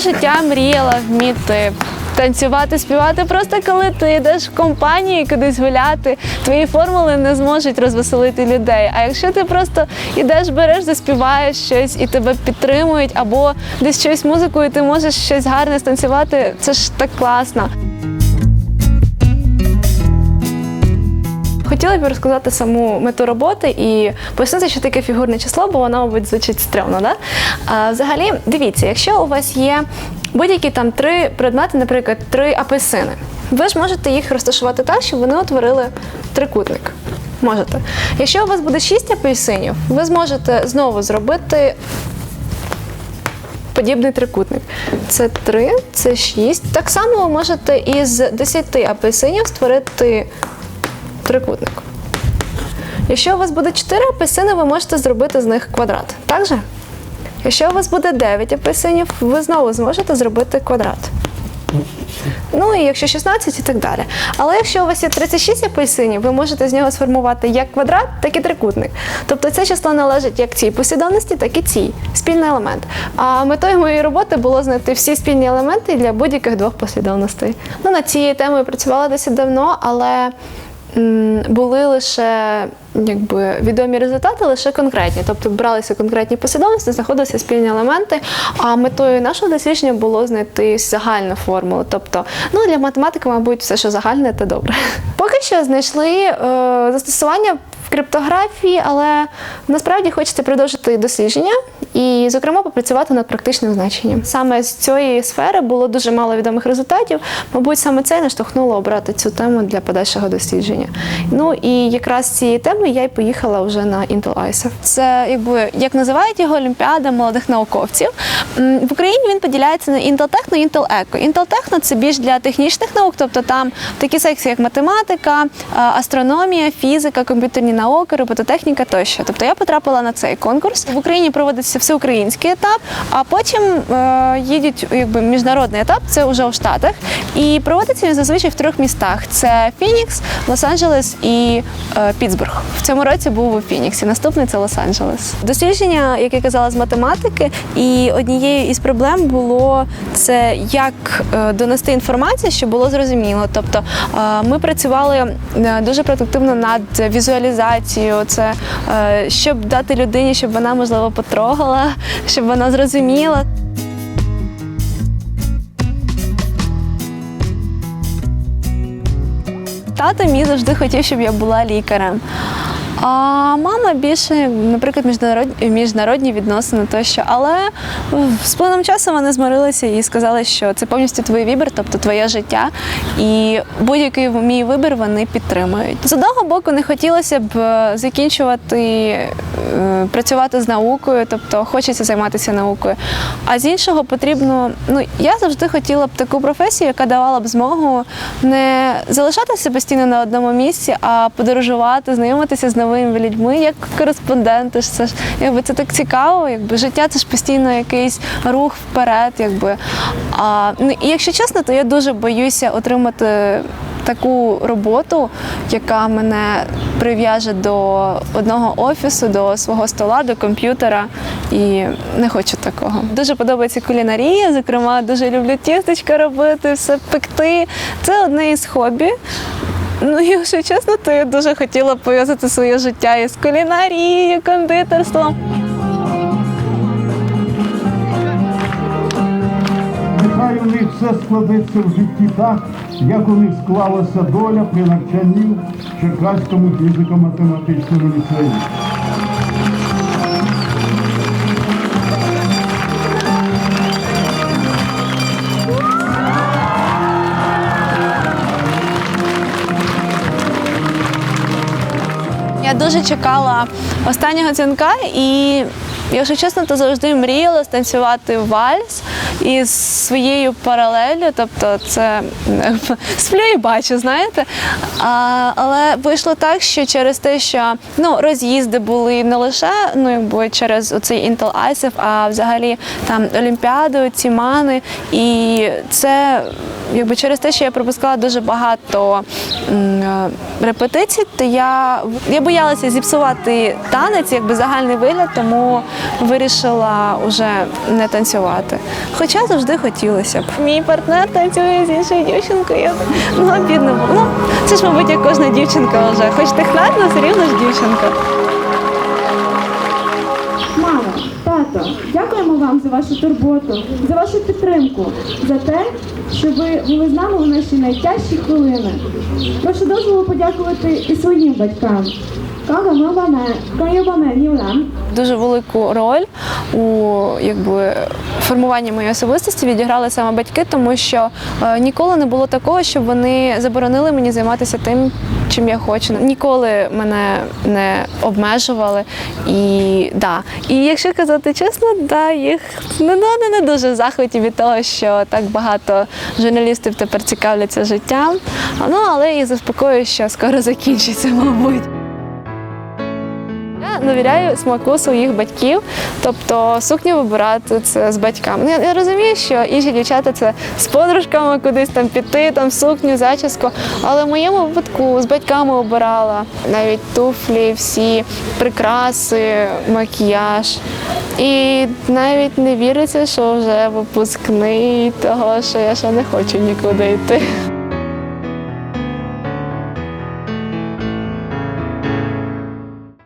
життя мріяла вміти. Танцювати, співати просто коли ти йдеш в компанії кудись гуляти, твої формули не зможуть розвеселити людей. А якщо ти просто йдеш, береш, заспіваєш щось і тебе підтримують, або десь щось музикою, ти можеш щось гарне станцювати, це ж так класно. Хотіла б розказати саму мету роботи і пояснити, що таке фігурне число, бо воно, мабуть, звучить стрьомно. Да? А, взагалі, дивіться, якщо у вас є будь-які там три предмети, наприклад, три апельсини, ви ж можете їх розташувати так, щоб вони утворили трикутник. Можете. Якщо у вас буде шість апельсинів, ви зможете знову зробити подібний трикутник. Це 3, це 6. Так само ви можете із 10 апельсинів створити трикутник. Якщо у вас буде 4 апельсини, ви можете зробити з них квадрат. Так же? Якщо у вас буде 9 апельсинів, ви знову зможете зробити квадрат. Ну і якщо 16 і так далі. Але якщо у вас є 36 апельсинів, ви можете з нього сформувати як квадрат, так і трикутник. Тобто це число належить як цій послідовності, так і цій спільний елемент. А метою моєї роботи було знайти всі спільні елементи для будь-яких двох послідовностей. Ну, над цією темою працювала досить давно, але були лише якби відомі результати, лише конкретні. Тобто бралися конкретні послідовності, знаходилися спільні елементи. А метою нашого дослідження було знайти загальну формулу. Тобто, ну для математики, мабуть, все, що загальне, це добре. Поки що знайшли е, застосування в криптографії, але насправді хочеться продовжити дослідження і, зокрема, попрацювати над практичним значенням. Саме з цієї сфери було дуже мало відомих результатів. Мабуть, саме це і наштовхнуло обрати цю тему для подальшого дослідження. Ну і якраз цієї теми я й поїхала вже на ISAF. Це якби як називають його Олімпіада молодих науковців. В Україні він поділяється на Techno і. Intel Techno – це більш для технічних наук, тобто там такі секції, як математика, астрономія, фізика, комп'ютерні науки, робототехніка тощо. Тобто я потрапила на цей конкурс. В Україні проводиться всеукраїнський етап, а потім е, їдуть якби міжнародний етап, це вже у Штатах. І проводиться він зазвичай в трьох містах: це Фінікс, Лос-Анджелес і е, Пітсбург. В цьому році був у Фініксі. Наступний це Лос-Анджелес. Дослідження, як я казала, з математики, і однією із проблем було це як е, донести інформацію, щоб було зрозуміло. Тобто е, ми працювали е, дуже продуктивно над візуалізацією, це е, щоб дати людині, щоб вона можливо потрогала, щоб вона зрозуміла. Тато мій завжди хотів, щоб я була лікарем. А мама більше, наприклад, міжнародні, міжнародні відносини тощо. Але з плином часу вони змирилися і сказали, що це повністю твій вибір, тобто твоє життя. І будь-який мій вибір вони підтримують. З одного боку, не хотілося б е, закінчувати е, працювати з наукою, тобто хочеться займатися наукою. А з іншого потрібно, ну я завжди хотіла б таку професію, яка давала б змогу не залишатися постійно на одному місці, а подорожувати, знайомитися з новими людьми, як кореспонденти. Це ж якби це так цікаво, якби життя це ж постійно якийсь рух вперед. Якби. А, ну, і якщо чесно, то я дуже боюся отримати таку роботу, яка мене прив'яже до одного офісу, до свого стола, до комп'ютера. І не хочу такого. Дуже подобається кулінарія, зокрема, дуже люблю тістечка робити, все пекти. Це одне із хобі. Ну, якщо чесно, то я дуже хотіла пов'язати своє життя із кулінарією, кондитерством. Нехай у них все складеться в житті так, як у них склалася доля при навчанні в Черкаському фізико-математичному ліцеї. Я дуже чекала останнього дзвінка і, якщо чесно, то завжди мріяла станцювати вальс із своєю паралеллю. Тобто це сплю і бачу, знаєте. А, але вийшло так, що через те, що ну, роз'їзди були не лише ну, якби через оцей Intel ISAF, а взагалі там Олімпіади, ці мани. І це якби через те, що я пропускала дуже багато м, репетицій, то я, я боялася зіпсувати танець, якби загальний вигляд, тому вирішила вже не танцювати. Хоча завжди хотілося б. Мій партнер танцює з іншою дівчинкою. Ну, обідно було. Ну, це ж, мабуть, як кожна дівчинка вже. Хоч ти хлебна, все рівно ж дівчинка. Мамо, тато, дякуємо вам за вашу турботу, за вашу підтримку, за те, що ви були з нами у наші найтяжчі хвилини. Прошу дозволу подякувати і своїм батькам. Дуже велику роль у якби формуванні моєї особистості відіграли саме батьки, тому що е, ніколи не було такого, щоб вони заборонили мені займатися тим, чим я хочу. Ніколи мене не обмежували. І да. І якщо казати чесно, да, їх не, ну, не, не дуже в захваті від того, що так багато журналістів тепер цікавляться життям. Ну але їх заспокоюю, що скоро закінчиться, мабуть. Довіряю смаку своїх батьків, тобто сукню вибирати це з батьками. Ну, Я, я розумію, що інші дівчата це з подружками кудись там піти, там сукню, зачіску. Але в моєму випадку з батьками обирала навіть туфлі, всі прикраси, макіяж. І навіть не віриться, що вже випускний того, що я ще не хочу нікуди йти.